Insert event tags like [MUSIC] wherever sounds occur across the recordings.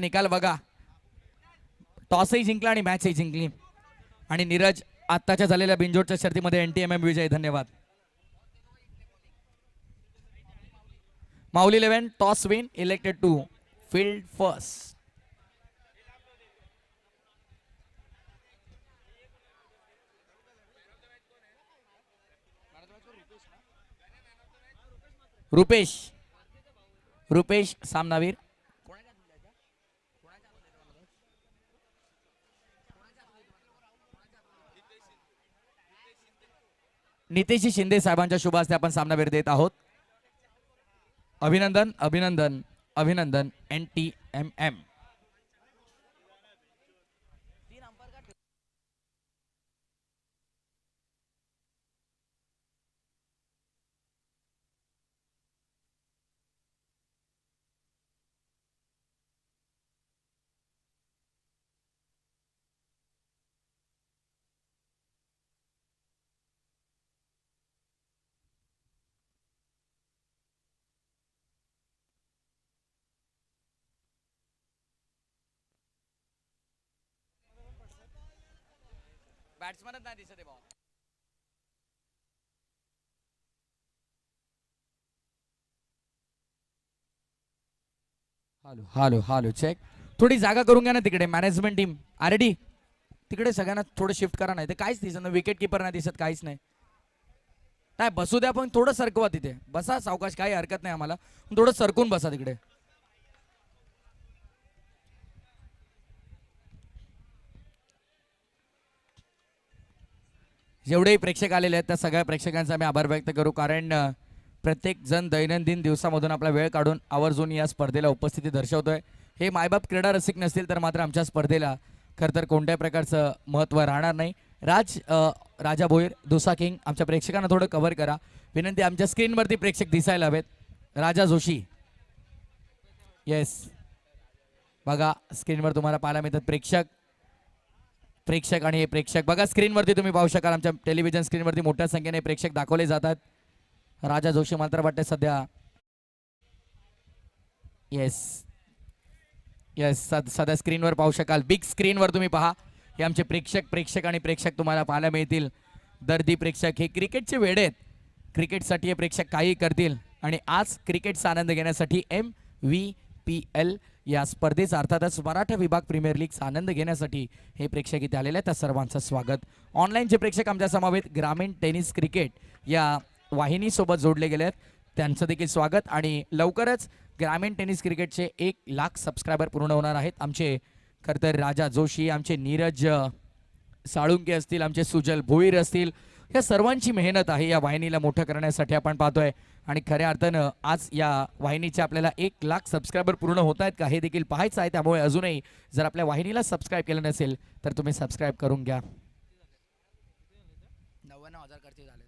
निकाल बघा. टॉसही जिंकला आणि मॅचही जिंकली. आणि नीरज आत्ताच्या झालेल्या बिंजोडच्या शर्तीमध्ये एन टी एम एम विजय धन्यवाद. Mauli eleven toss win elected to field first Rupesh. Rupesh सामनावीर. नितेशजी शिंदे साहेबांच्या शुभ हस्ते आपण सामनावीर देत आहोत. अभिनंदन अभिनंदन अभिनंदन एन टी एम एम. बॅट्समनच नाही दिसत आहे हालो हॅलो हॅलो चेक थोडी जागा करून घ्या ना तिकडे मॅनेजमेंट टीम आर डी तिकडे सगळ्यांना थोडं शिफ्ट करा नाही ते काहीच दिसत नाही. विकेट किपर नाही दिसत काहीच नाही. नाही बसू द्या पण थोडं सरकवा तिथे. बसा सावकाश काही हरकत नाही आम्हाला. थोडं सरकून बसा तिकडे. जेवढेही प्रेक्षक आलेले आहेत त्या सगळ्या प्रेक्षकांचा मी आभार व्यक्त करू. कारण प्रत्येक जण दैनंदिन दिवसामधून आपला वेळ काढून आवर्जून या स्पर्धेला उपस्थिती दर्शवतोय. हे मायबाप क्रीडा रसिक नसतील तर मात्र आमच्या स्पर्धेला खरं तर कोणत्याही प्रकारचं महत्त्व राहणार नाही. राज राजा भोईर दुसा किंग आमच्या प्रेक्षकांना थोडं कव्हर करा. विनंती आमच्या स्क्रीनवरती प्रेक्षक दिसायला हवेत. राजा जोशी. येस बघा स्क्रीनवर तुम्हाला पाहायला मिळतात प्रेक्षक. प्रेक्षक आणि हे प्रेक्षक. बघा स्क्रीनवरती तुम्ही पाहू शकाल आमच्या टेलिव्हिजन स्क्रीनवरती मोठ्या संख्येने प्रेक्षक दाखवले जातात. राजा जोशी मात्र वाटते सध्या. येस येस सध्या स्क्रीनवर पाहू शकाल. बिग स्क्रीनवर तुम्ही पहा. हे आमचे प्रेक्षक प्रेक्षक आणि प्रेक्षक तुम्हाला पाहायला मिळतील. दर्दी प्रेक्षक हे क्रिकेटचे वेडे आहेत. क्रिकेटसाठी हे प्रेक्षक काही करतील. आणि आज क्रिकेटचा आनंद घेण्यासाठी एम व्ही पी एल या स्पर्धेचा अर्थातच मराठा विभाग प्रीमियर लीगचा आनंद घेण्यासाठी हे प्रेक्षक इथे आलेले आहेत. त्या सर्वांचं स्वागत. ऑनलाईनचे प्रेक्षक आमच्या समवेत ग्रामीण टेनिस क्रिकेट या वाहिनीसोबत जोडले गेले आहेत. त्यांचं देखील स्वागत आणि लवकरच ग्रामीण टेनिस क्रिकेटचे एक लाख सबस्क्रायबर पूर्ण होणार आहेत. आमचे खरं तर राजा जोशी आमचे नीरज साळुंके असतील आमचे सुजल भोईर असतील या सर्वांची मेहनत आहे या वाहिनीला मोठं करण्यासाठी आपण पाहतोय. आणि खऱ्या अर्थानं आज या वाहिनीचे आपल्याला एक लाख सबस्क्रायबर पूर्ण होत आहेत का हे देखील पाहायचं आहे. त्यामुळे अजूनही जर आपल्या वाहिनीला सबस्क्राईब केलं नसेल तर तुम्ही सबस्क्राईब करून घ्या. नव्याण्णव हजार खर्च झाले.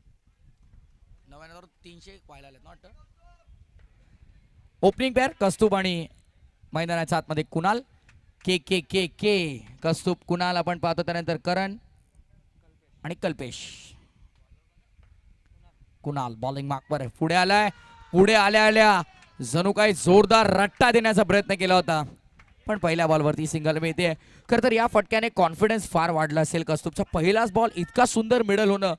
नव्याण्णव तीनशे व्हायला आलेत ना वाटतं? ओपनिंग पेअर कस्तूब आणि मैदानाच्या आतमध्ये कुणाल? के के के के. कस्तूब कुणाल आपण पाहतो त्यानंतर करण आणि कल्पेश. कुणाल? बॉलिंग मार्कवर आहे. पुढे आलाय. पुढे आल्या आल्या जणू काही जोरदार रट्टा देण्याचा प्रयत्न केला होता. पण पहिल्या बॉलवरती सिंगल मिळते. खरं तर या फटक्याने कॉन्फिडन्स फार वाढला असेल कस्तुपचा पहिलाच बॉल इतका सुंदर मिडल होणं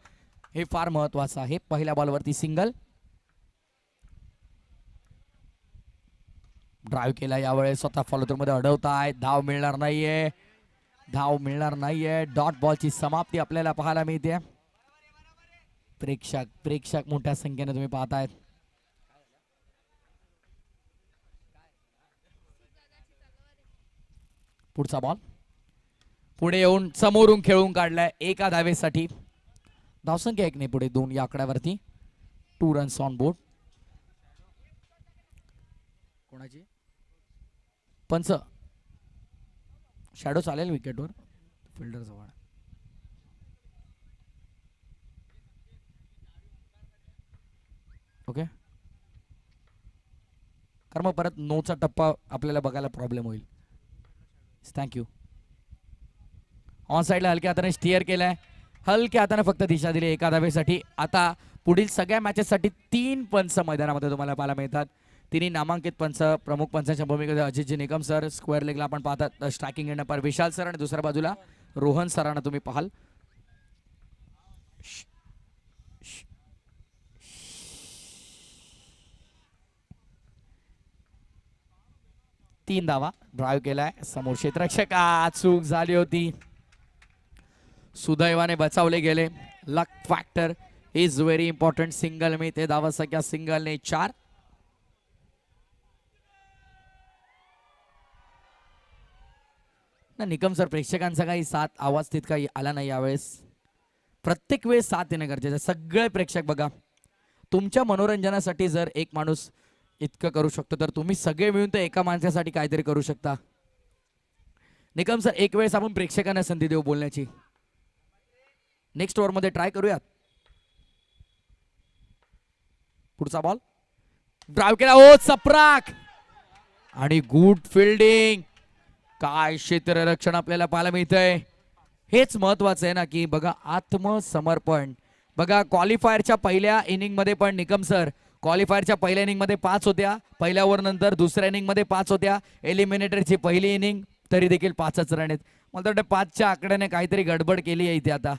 हे फार महत्वाचं आहे. पहिल्या बॉलवरती सिंगल ड्राईव्ह केला यावेळेस. स्वतः फॉलो मध्ये अडवताय धाव मिळणार नाहीये. धाव मिळणार नाहीये. डॉट बॉलची समाप्ती आपल्याला पाहायला मिळते. प्रेक्षक प्रेक्षक मोठ्या संख्येने तुम्ही पाहतायत. पुढचा बॉल पुढे येऊन समोरून खेळून काढलाय एका धावेसाठी. धावसंख्या एक नाही पुढे दोन या आकड्यावरती. टू रन्स ऑन बोर्ड कोणाची? पंच. शॅडो चालेल विकेटवर फिल्डर जवळ. ओके कारण मग परत नोचा टप्पा आपल्याला बघायला प्रॉब्लेम होईल. थँक्यू ऑन साईडला हलक्या हाताने स्टिअर केलाय. हलक्या हाताने फक्त दिशा दिली एका धावेसाठी. आता पुढील सगळ्या मॅचेससाठी तीन पंच मैदानामध्ये तुम्हाला पाहायला मिळतात. तिन्ही नामांकित पंच. प्रमुख पंचांच्या भूमिकेमध्ये अजितजी निकम सर स्क्वेअर लेगला आपण पाहतात. स्ट्रायकिंग एंड पर विशाल सर आणि दुसऱ्या बाजूला रोहन सरांना तुम्ही पाहाल. तीन धावा ड्राईव्ह केलाय. समोर क्षेत्ररक्षका. चूक झाली होती. सुदैवाने बचावले गेले. Luck factor is very important single मी ते धावा सगळ्या सिंगलने चार. ना निकम सर प्रेक्षकांचा काही साथ आवाज तितका आला नाही यावेळेस. प्रत्येक वेळेस साथ येणं गरजेचं सगळे प्रेक्षक बघा. तुमच्या मनोरंजनासाठी जर एक माणूस इतकं करू शकतो. तर तुम्ही सगळे मिळून तर एका माणसासाठी काहीतरी करू शकता. निकम सर एक वेळेस आपण प्रेक्षकांना संधी देऊ बोलण्याची. नेक्स्ट ओव्हरमध्ये ट्राय करूयात. पुढचा बॉल ड्राईव्ह केला. ओ सप्राक आणि गुड फिल्डिंग काय क्षेत्ररक्षण आपल्याला पाहायला मिळतंय. हेच महत्वाचं आहे ना की बघा आत्मसमर्पण. बघा क्वालिफायरच्या पहिल्या इनिंगमध्ये पण निकम सर क्वालिफायरच्या पहिल्या इनिंगमध्ये पाच होत्या. पहिल्या ओव्हर नंतर दुसऱ्या इनिंगमध्ये पाच होत्या. एलिमिनेटरची पहिली इनिंग तरी देखील पाचच रन आहेत. मला वाटतं पाचच्या आकड्याने काहीतरी गडबड केली आहे इथे आता.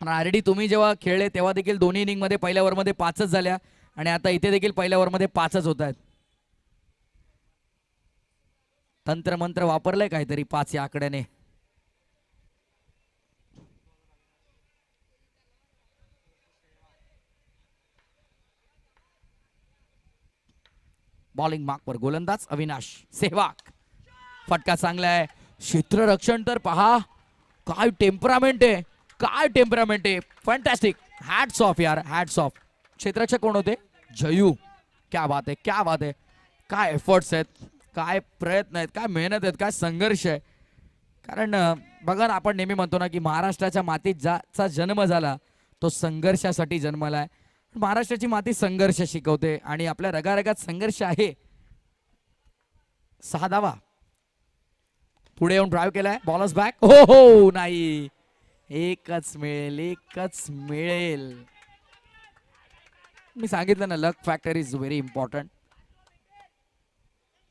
आरडी तुम्ही जेव्हा खेळले तेव्हा देखील दोन्ही इनिंगमध्ये पहिल्या ओव्हरमध्ये पाचच झाल्या. आणि आता इथे देखील पहिल्या ओव्हरमध्ये पाचच होत आहेत. तंत्र मंत्र वापरलंय काहीतरी पाच या आकड्याने. बॉलिंग मार्कवर गोलंदाज अविनाश सेहवाग. फटका चांगला आहे. क्षेत्ररक्षण तर पहा. काय टेम्परामेंट आहे. काय टेम्परामेंट आहे. फॅन्टॅस्टिक हॅट्स ऑफ यार. हॅट्स ऑफ क्षेत्ररक्षक कोण होते? जयू. क्या बात आहे. क्या बात आहे. काय एफर्ट्स आहेत. काय प्रयत्न आहेत. काय मेहनत आहेत. काय संघर्ष आहे. कारण बघा ना आपण नेहमी म्हणतो ना की महाराष्ट्राच्या मातीत ज्याचा जन्म झाला तो संघर्षासाठी जन्मला आहे. महाराष्ट्राची माती संघर्ष शिकवते आणि आपल्या रगारगात संघर्ष आहे. सहा धावा. पुढे येऊन ड्राईव्ह केलाय. बॉलर्स बॅक हो हो नाही. एकच मिळेल एकच मिळेल. मी सांगितलं ना luck factor is very important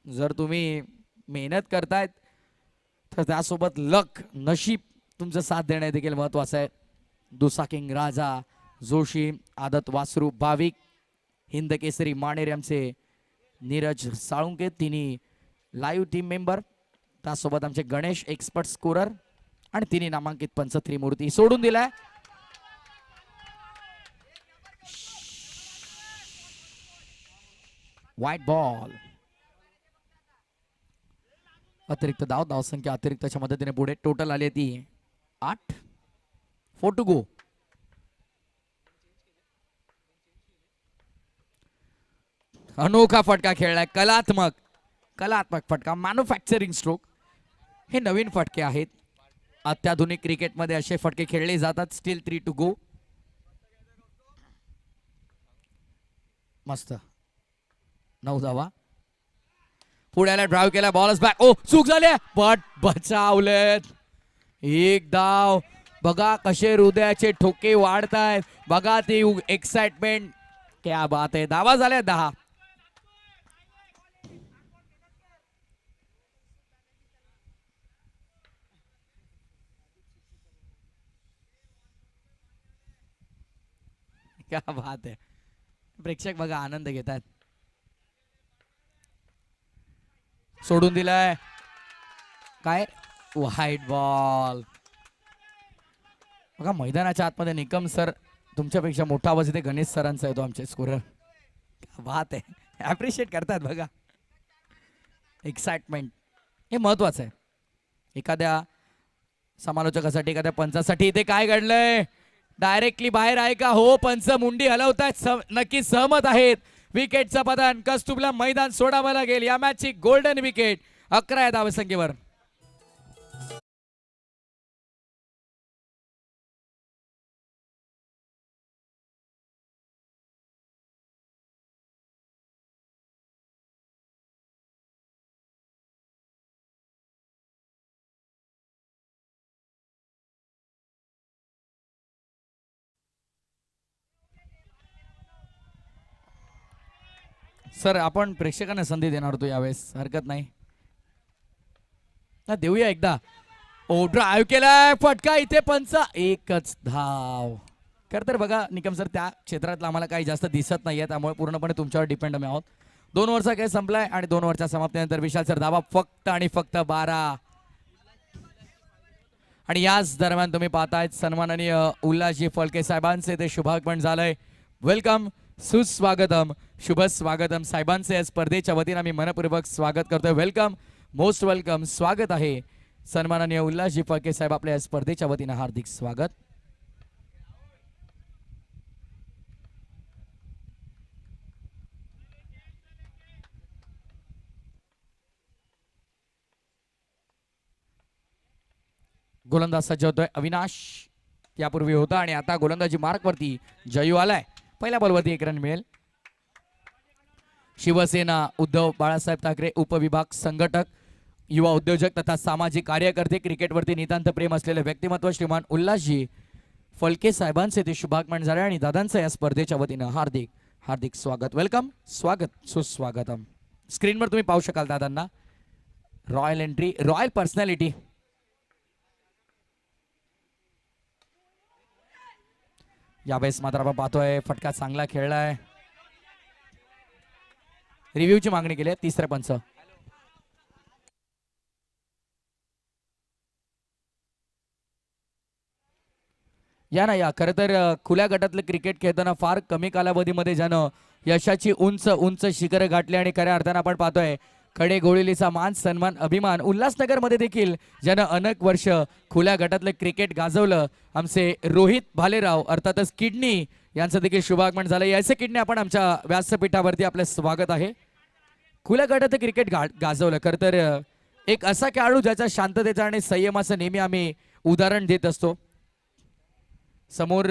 जर तुम्ही मेहनत करतायत तर त्यासोबत लक नशीब तुमचं साथ देणं देखील महत्वाचं आहे. दुसाकिंग राजा जोशी आदत वासरू भाविक हिंद केसरी मानेर आमचे नीरज साळुंके तिन्ही लाईव्ह टीम मेंबर त्यासोबत आमचे गणेश एक्सपर्ट स्कोरर आणि तिन्ही नामांकित पंच त्रिमूर्ती सोडून दिलाय. व्हाईट बॉल अतिरिक्त धाव धावसंख्या अतिरिक्तच्या मदतीने पुढे टोटल आली ती आठ. फोर टू गो अनोखा फटका खेळलाय. कलात्मक कलात्मक फटका मॅन्युफॅक्चरिंग स्ट्रोक हे नवीन फटके आहेत. अत्याधुनिक क्रिकेटमध्ये असे फटके खेळले जातात. स्टील थ्री टू गो मस्त. नऊ धावा पुण्याला ड्राईव्ह केला बॉलच बॅक ओ चूक झाले बट बचावलेत. एक धाव बघा कसे हृदयाचे ठोके वाढतायत. बघा ती एक्साइटमेंट क्या बात आहे. धावा झाल्या दहा. [LAUGHS] क्या बात आहे प्रेक्षक बघा आनंद घेत आहेत सोडून दिलाय. काय? व्हाईट बॉल बघा मैदानाच्या आतमध्ये निकम सर तुमच्यापेक्षा मोठा आवाज इथे गणेश सरांचा येतो आमचे स्कोरर बात आहे ॲप्रिशिएट करतात बघा. एक्साइटमेंट हे महत्वाचं आहे. एखाद्या समालोचकासाठी एखाद्या पंचासाठी इथे काय घडलंय? डायरेक्टली बाहेर आहे का? हो पंच मुंडी हलवतायत नक्की सहमत आहेत. विकेटचं पतन कस्तुबला मैदान सोडावं लागेल. या मॅचची गोल्डन विकेट अकरा या धावसंख्येवर. सर आपण प्रेक्षकांना संधी देणार होतो यावेळेस. हरकत नाही. ना देऊया एकदा. ओ ड्राईव्ह केलाय. फटका इथे पंच. एकच धाव. खरं तर बघा निकम सर त्या क्षेत्रातलं आम्हाला काही जास्त दिसत नाहीये. त्यामुळे पूर्णपणे तुमच्यावर डिपेंड आम्ही आहोत. दोन वर्षा खेळ संपलाय आणि दोन वर्षा समाप्तीनंतर विशाल सर धावा फक्त आणि फक्त बारा. आणि याच दरम्यान तुम्ही पाहतायत सन्माननीय उल्हासजी फळके साहेबांचे ते शुभागमन झालंय. वेलकम सुस्वागतम शुभ स्वागतम साहेबांचे या स्पर्धेच्या वतीनं आम्ही मनपूर्वक स्वागत करतोय. वेलकम मोस्ट वेलकम स्वागत आहे. सन्माननीय उल्हासजी फळके साहेब आपल्या या स्पर्धेच्या वतीनं हार्दिक स्वागत. गोलंदाज सज्ज होतोय अविनाश. यापूर्वी होता आणि आता गोलंदाजी मार्क वरती जयू आलाय. पहिल्या बॉलवरती एक रन मिळेल. शिवसेना उद्धव बाळासाहेब ठाकरे उपविभाग संघटक युवा उद्योजक तथा सामाजिक कार्यकर्ते क्रिकेटवरती नितांत प्रेम असलेले व्यक्तिमत्व श्रीमान उल्हासजी फलके साहेबांचे ते शुभागमन झाले आणि दादांचं या स्पर्धेच्या वतीनं हार्दिक हार्दिक स्वागत. वेलकम स्वागत सुस्वागतम. स्क्रीनवर तुम्ही पाहू शकाल दादांना. रॉयल एंट्री रॉयल पर्सनॅलिटी यावेळेस मात्र आपण पाहतोय. फटका चांगला खेळलाय. रिव्ह्यूची मागणी केली आहे. तिसऱ्या पंच या ना या. खरं तर खुल्या गटातलं क्रिकेट खेळताना फार कमी कालावधीमध्ये ज्यानं यशाची उंच उंच शिखर गाठली आणि खऱ्या अर्थानं आपण पाहतोय कडे गोळीलीचा मान सन्मान अभिमान उल्हासनगरमध्ये देखील ज्यानं अनेक वर्ष खुल्या गटातलं क्रिकेट गाजवलं. आमचे रोहित भालेराव अर्थातच किडनी यांचं देखील शुभागमन झालं. याचे किडनी आपण आमच्या व्यासपीठावरती आपलं स्वागत आहे. खुल्या गटात क्रिकेट गा गाजवलं. खरं तर एक असा खेळाडू ज्याच्या शांततेचा आणि संयमाचं नेहमी आम्ही उदाहरण देत असतो. समोर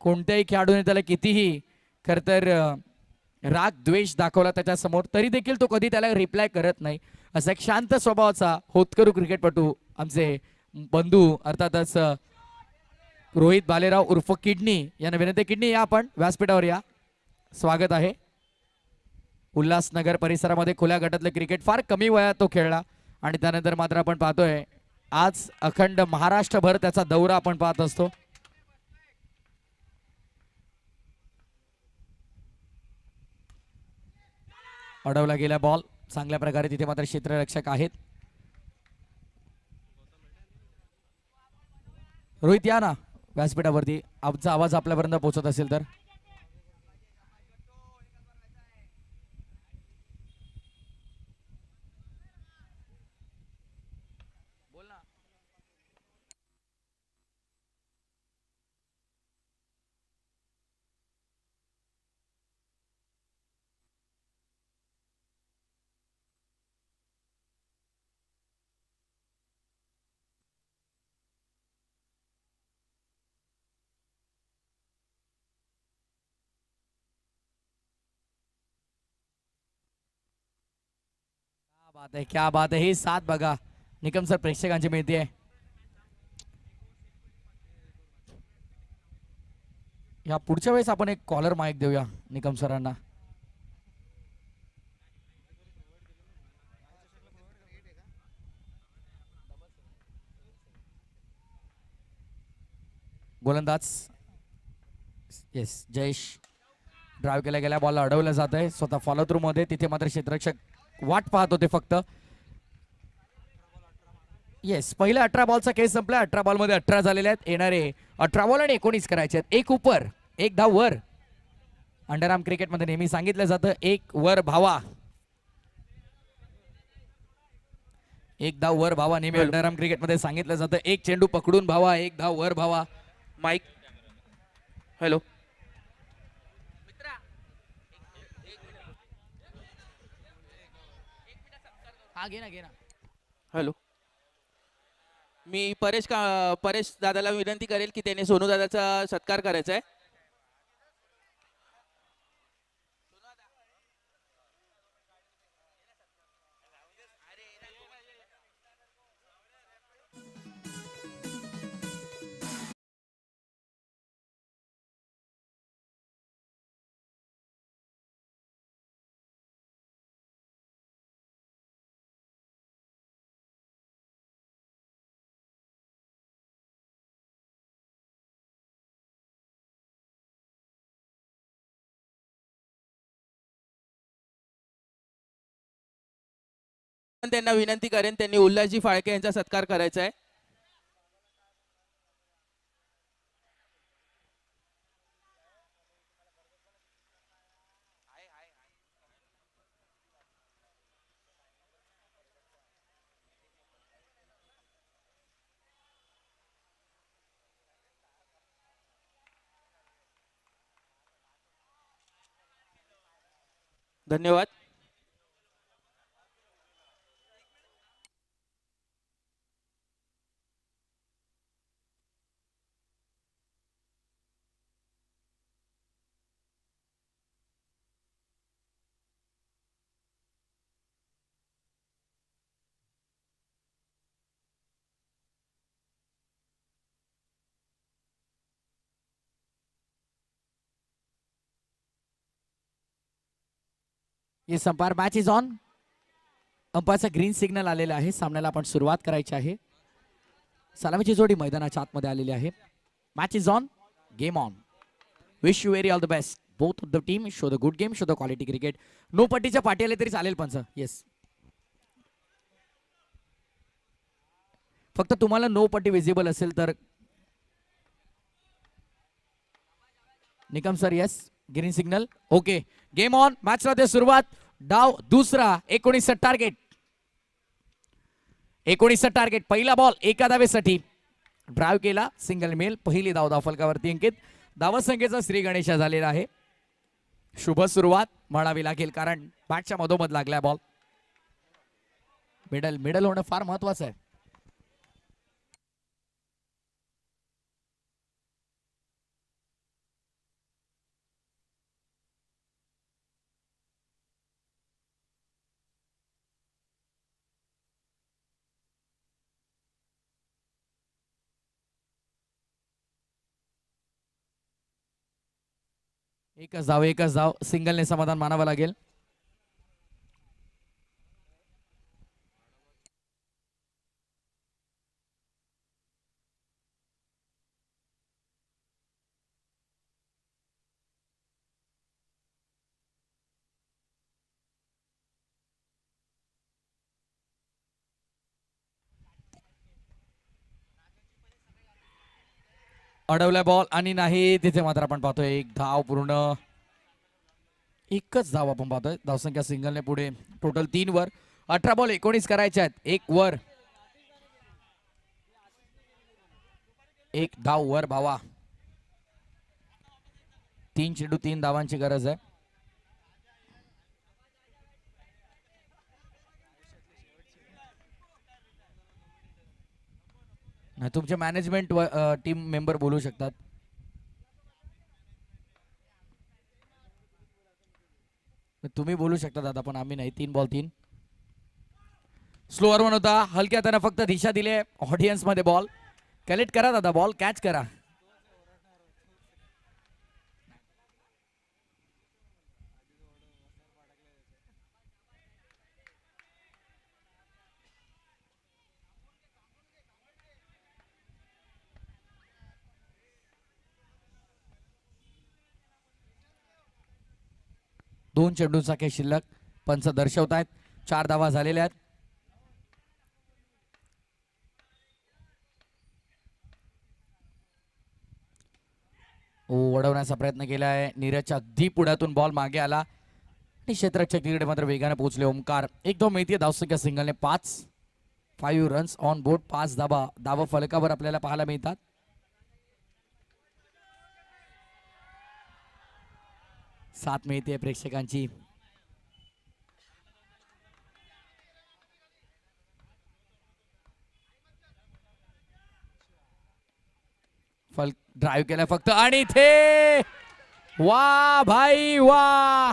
कोणत्याही खेळाडूने त्याला कितीही खरं तर राग द्वेष दाखवला त्याच्यासमोर तरी देखील तो कधी त्याला रिप्लाय करत नाही. असा एक शांत स्वभावाचा होतकरू क्रिकेटपटू आमचे बंधू अर्थातच रोहित बालेराव उर्फ किडनी यांना विनंती किडनी या आपण व्यासपीठावर या. स्वागत आहे. उल्हासनगर परिसरामध्ये खुल्या गटातलं क्रिकेट फार कमी वयात तो खेळला आणि त्यानंतर मात्र आपण पाहतोय आज अखंड महाराष्ट्रभर त्याचा दौरा आपण पाहत असतो. अडवला गेला बॉल. चांगल्या प्रकारे तिथे मात्र क्षेत्ररक्षक आहेत. रोहित या ना व्यासपीठावरती. आमचा आवाज आपल्यापर्यंत पोहोचत असेल तर. बात आहे क्या बात आहे ही साथ बघा. निकम सर प्रेक्षकांची मिळते या पुढच्या वेळेस आपण एक कॉलर माईक देऊया निकम सरांना. गोलंदाज. येस जयेश. ड्राईव्ह केल्या गेल्या बॉल अडवलं जात आहे स्वतः फॉलो थ्रू मध्ये तिथे मात्र क्षेत्ररक्षक वाट पाहत होते फक्त. येस पहिल्या अठरा बॉलचा केस संपला. अठरा बॉलमध्ये अठरा झालेले आहेत. येणारे अठरा बॉल आणि एकोणीस करायचे आहेत. एक उपर एक धाव वर. अंडरआर्म क्रिकेटमध्ये नेहमी सांगितलं जातं एक वर भावा. एक धाव वर भावा नेहमी अंडरआर्म क्रिकेटमध्ये सांगितलं जातं. एक चेंडू पकडून भावा एक धाव वर भावा. माईक हॅलो हा घे ना घे ना. हॅलो. मी परेश का परेश दादाला विनंती करेल की त्याने सोनू दादाचा सत्कार करायचा आहे. त्यांना विनंती करेन त्यांनी उल्हासजी फाळके यांचा सत्कार करायचा आहे. धन्यवाद. येस संपार मॅच इज ऑन अंपायरचा ग्रीन सिग्नल आलेला आहे. सामन्याला आपण सुरुवात करायची आहे. सलामीची जोडी मैदानाच्या आतमध्ये आलेली आहे. Match is on game on wish you very all the best both of the team show the good game show the quality cricket no पट्टीच्या पाठी आले तरी चालेल पण सर येस फक्त तुम्हाला नो पट्टी विजिबल असेल तर. Nikam sir yes green signal okay game on match राहते सुरुवात. डाव दुसरा. एकोणीस टार्गेट एकोणीस टार्गेट पहिला बॉल एका दावेसाठी ड्राईव्ह केला. सिंगल मेल पहिली धाव दाफलकावरती अंकित. धावसंख्येचा श्री गणेशा झालेला आहे. शुभ सुरुवात. म्हणावी लागेल कारण बॅटच्या मधोमध लागलाय बॉल मिडल मिडल होणं फार महत्वाचं आहे. एकच धाव एकच धाव सिंगलने समाधान मानावं लागेल. अडवलाय बॉल आणि नाही तिथे मात्र आपण पाहतोय एक धाव पूर्ण. एकच धाव आपण पाहतोय. धावसंख्या सिंगलने पुढे. टोटल तीन वर. अठरा बॉल एकोणीस करायचे आहेत. एक वर. एक धाव वर भावा. तीन चेंडू तीन धावांची गरज आहे. तुमचे मॅनेजमेंट टीम मेंबर बोलू शकतात? तुम्ही बोलू शकता दादा पण आम्ही नाही. तीन बॉल तीन. स्लोअर वन होता हलक्या त्यानं फक्त दिशा दिले ऑडियन्समध्ये बॉल कलेक्ट करा दादा बॉल कॅच करा. दोन चेंडूंचा काही शिल्लक पंच दर्शवत आहेत. चार धावा झालेल्या आहेत. ओ वडवण्याचा प्रयत्न केला आहे. नीरजच्या अगदी पुढ्यातून बॉल मागे आला. आणि क्षेत्ररक्षक तिकडे मात्र वेगाने पोहोचले. ओमकार एक दोन मिळते धावसंख्या सिंगलने पाच फाईव्ह रन्स ऑन बोर्ड पाच धाबा धावा फलकावर आपल्याला पाहायला मिळतात. साथ मिळते प्रेक्षकांची. फल ड्राईव्ह केला फक्त आणि इथे. वा भाई वा.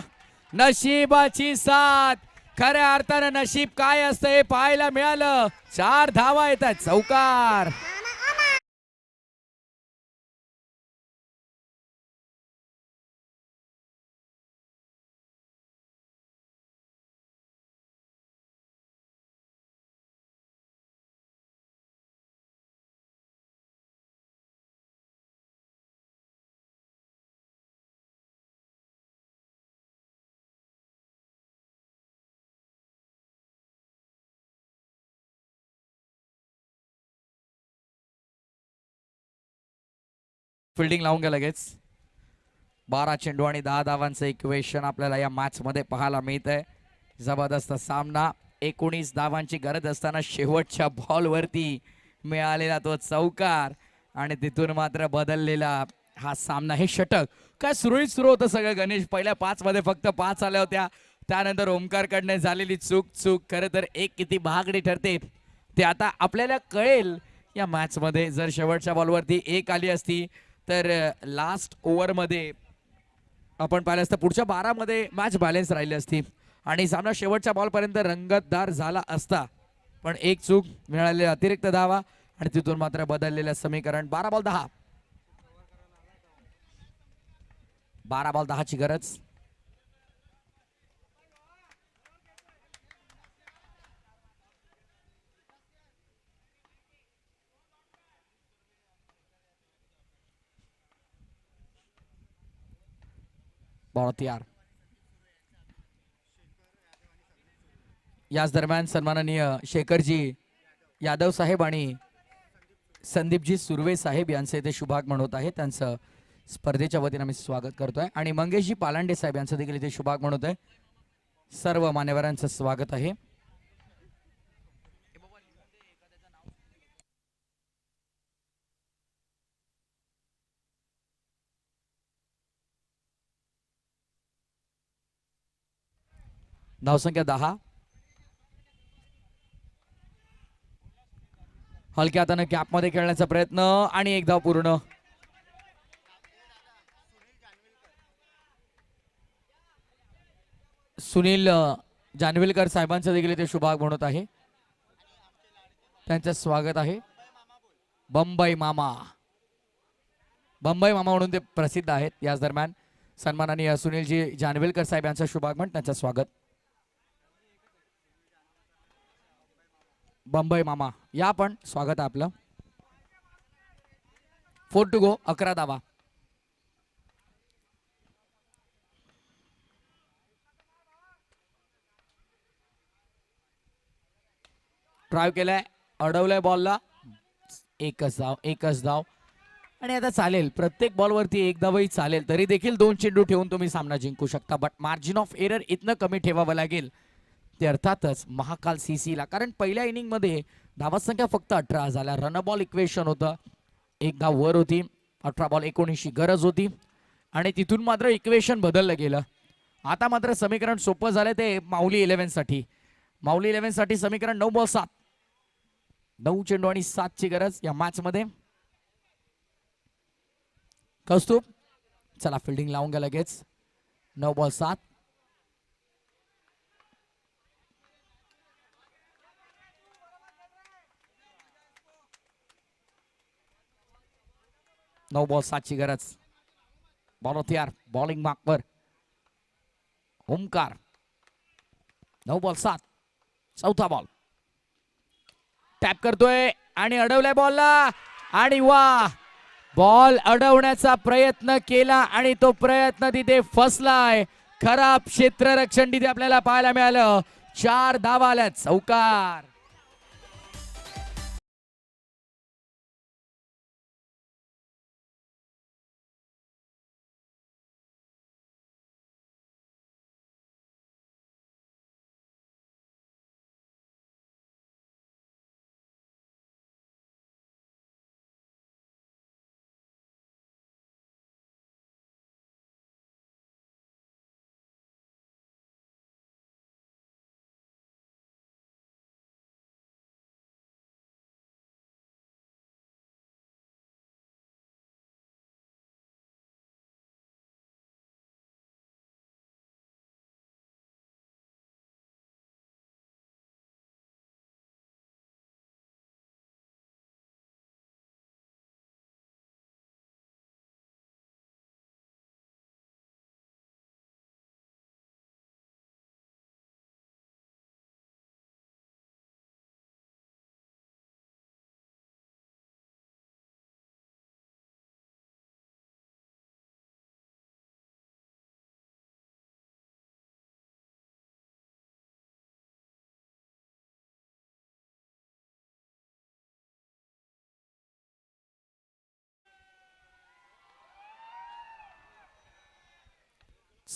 नशिबाची साथ. खऱ्या अर्थानं नशीब काय असतं हे पाहायला मिळालं. चार धावा येतात. चौकार. फिल्डिंग लावून घ्या लगेच. बारा चेंडू आणि दहा धावांचं इक्वेशन आपल्याला या मॅच मध्ये पाहायला मिळत आहे जबरदस्त सामना. एकोणीस धावांची गरज असताना शेवटच्या बॉलवरती मिळालेला तो चौकार आणि तिथून मात्र बदललेला हा सामना. हे षटक काय सुरळीत सुरू होतं सगळं गणेश? पहिल्या पाच मध्ये फक्त पाच आल्या होत्या. त्यानंतर ओमकारकडनं झालेली चूक चूक खरं तर एक किती महागडी ठरते ते आता आपल्याला कळेल. या मॅचमध्ये जर शेवटच्या बॉलवरती एक आली असती तर लास्ट ओव्हरमध्ये आपण पाहिलं असतं पुढच्या बारामध्ये मॅच बॅलेन्स राहिली असती. आणि सामना शेवटच्या बॉलपर्यंत रंगतदार झाला असता. पण एक चूक मिळालेला अतिरिक्त धावा आणि तिथून मात्र बदललेलं समीकरण. बारा बॉल दहा. बारा बॉल दहाची गरज. बॉल याच दरम्यान सन्माननीय शेखरजी यादव साहेब आणि संदीपजी सुर्वे साहेब यांचे ते शुभागमन होत आहे. त्यांचं स्पर्धेच्या वतीनं आम्ही स्वागत करतोय. आणि मंगेशजी पालांडे साहेब यांचं देखील इथे शुभागमन होत आहे सर्व मान्यवरांचं स्वागत आहे. धावसंख्या दहा. हलक्या हातानं कॅपमध्ये खेळण्याचा प्रयत्न आणि एक धाव पूर्ण. सुनील जानवेलकर साहेबांचं देखील इथे शुभाग म्हणत आहे. त्यांचं स्वागत आहे. बंबई मामा. बंबई मामा म्हणून ते प्रसिद्ध आहेत. याच दरम्यान सन्माननीय सुनीलजी जानवेलकर साहेब यांचं शुभागमन त्यांचं स्वागत. बंबई मामा. या पण स्वागत आहे आपलं. फोर टू गो अकरा धावा. ड्राईव्ह केलाय अडवलाय बॉलला एकच धाव एकच धाव. आणि आता चालेल प्रत्येक बॉलवरती एक धावही चालेल तरी देखील दोन चेंडू ठेवून तुम्ही सामना जिंकू शकता. बट मार्जिन ऑफ एरर इथनं कमी ठेवावं लागेल. ते अर्थातच महाकाल सी सीला. कारण पहिल्या इनिंगमध्ये धावा संख्या फक्त अठरा झाल्या. रन बॉल इक्वेशन होतं. एक धाव वर होती. अठरा बॉल एकोणीसची गरज होती. आणि तिथून मात्र इक्वेशन बदललं गेलं. आता मात्र समीकरण सोपं झालं ते माऊली इलेव्हनसाठी माऊली इलेव्हनसाठी समीकरण नऊ बॉल सात. नऊ चेंडू आणि सातची गरज या मॅचमध्ये कौस्तुभ चला फिल्डिंग लावून घ्या लगेच. नऊ बॉल सात. नऊ बॉल सातची गरज बॉल तयार बॉलिंग मार्कवर ओमकार नऊ बॉल सात चौथा बॉल टॅप करतोय आणि अडवलाय बॉलला आणि वा बॉल अडवण्याचा प्रयत्न केला आणि तो प्रयत्न तिथे फसलाय. खराब क्षेत्ररक्षण तिथे आपल्याला पाहायला मिळालं. चार धावा आल्या चौकार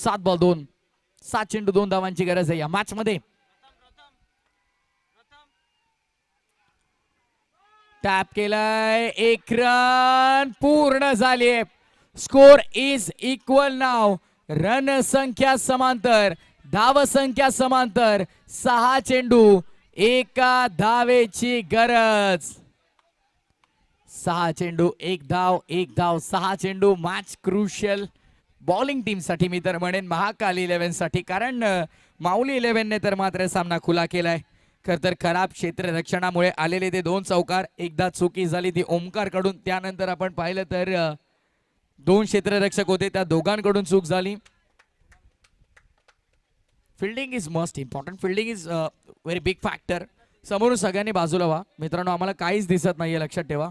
सात बॉल दोन. सात चेंडू दोन धावांची गरज आहे या मॅच मध्ये टॅप केलाय. एक रन पूर्ण झाली score is equal now run संख्या समांतर. धाव संख्या समांतर. सहा चेंडू. एका धावेची गरज. सहा चेंडू एक धाव एक धाव सहा चेंडू. मॅच क्रुशियल बॉलिंग टीमसाठी मी तर म्हणेन महाकाल इलेव्हनसाठी कारण माऊली इलेव्हनने तर मात्र सामना खुला केलाय. खर तर खराब क्षेत्ररक्षणामुळे आलेले ते दोन चौकार एकदा चुकी झाली ती ओमकारकडून त्यानंतर आपण पाहिलं तर दोन क्षेत्ररक्षक होते त्या दोघांकडून चूक झाली. Fielding is must important fielding is very big factor समोरून सगळ्यांनी बाजूला व्हा. मित्रांनो आम्हाला काहीच दिसत नाहीये लक्षात ठेवा.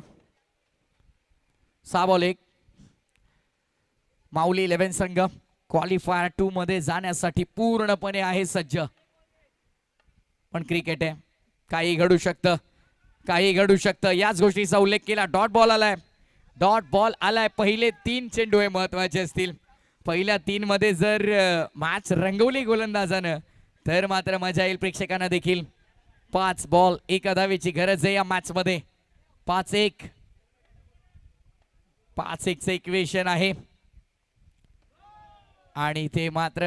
सहा बॉल एक. माऊली इलेव्हन संघ क्वालिफायर टू मध्ये जाण्यासाठी पूर्णपणे आहे सज्ज. पण क्रिकेट आहे. काही घडू शकतं. काही घडू शकतं. याच गोष्टीचा उल्लेख केला. डॉट बॉल आलाय. डॉट बॉल आलाय. पहिले तीन चेंडू हे महत्त्वाचे असतील. पहिल्या तीन मध्ये जर मॅच रंगवली गोलंदाजानं तर मात्र मजा येईल प्रेक्षकांना देखील. पाच बॉल एक धावेची गरज आहे या मॅच मध्ये. पाच एक. पाच एकचं इक्वेशन आहे. आणि ते मात्र